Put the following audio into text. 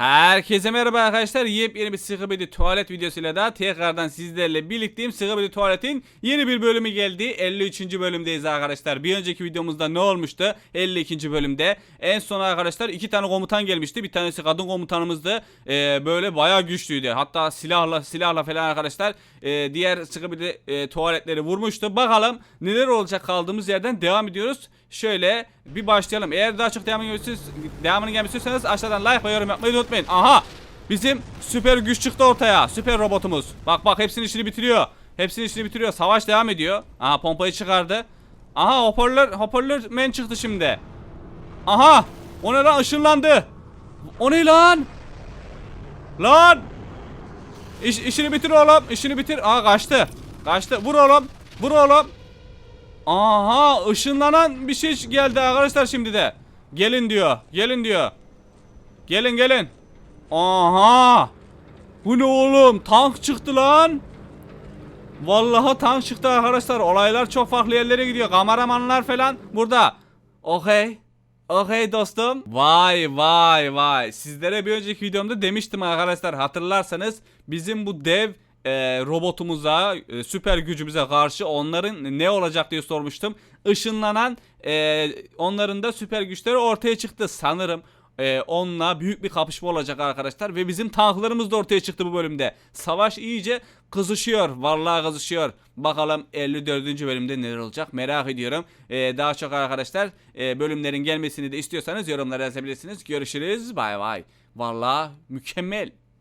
Herkese merhaba arkadaşlar. Yepyeni bir Sıkıbidi tuvalet videosuyla da tekrardan sizlerle birlikteyim. Sıkıbidi tuvaletin yeni bir bölümü geldi. 53. bölümdeyiz arkadaşlar. Bir önceki videomuzda ne olmuştu? 52. bölümde. En son arkadaşlar iki tane komutan gelmişti. Bir tanesi kadın komutanımızdı. Ee, böyle bayağı güçlüydü. Hatta silahla silahla falan arkadaşlar e, diğer Sıkıbidi e, tuvaletleri vurmuştu. Bakalım neler olacak kaldığımız yerden devam ediyoruz. Şöyle bir başlayalım. Eğer daha çok devamını devamını gelmek aşağıdan like ve yorum yapmayı unutmayın. Aha! Bizim süper güç çıktı ortaya. Süper robotumuz. Bak bak hepsinin işini bitiriyor. Hepsinin işini bitiriyor. Savaş devam ediyor. Aha pompayı çıkardı. Aha hoparlör hoparlör men çıktı şimdi. Aha! O ne lan ışınlandı. O ne lan? Lan! İş, işini bitir oğlum. işini bitir. Aa kaçtı. Kaçtı. Vur oğlum. Vur oğlum. Aha ışınlanan bir şey geldi arkadaşlar şimdi de. Gelin diyor. Gelin diyor. Gelin gelin. Aha. Bu ne oğlum? Tank çıktı lan. Vallahi tank çıktı arkadaşlar. Olaylar çok farklı yerlere gidiyor. Kameramanlar falan burada. Okey. Okey dostum. Vay vay vay. Sizlere bir önceki videomda demiştim arkadaşlar. Hatırlarsanız bizim bu dev e, robotumuza, e, süper gücümüze karşı onların ne olacak diye sormuştum. Işınlanan e, onların da süper güçleri ortaya çıktı sanırım. E, onunla büyük bir kapışma olacak arkadaşlar ve bizim tanklarımız da ortaya çıktı bu bölümde. Savaş iyice kızışıyor. Vallahi kızışıyor. Bakalım 54. bölümde neler olacak merak ediyorum. E, daha çok arkadaşlar e, bölümlerin gelmesini de istiyorsanız yorumlara yazabilirsiniz. Görüşürüz. Bay bay. Vallahi mükemmel.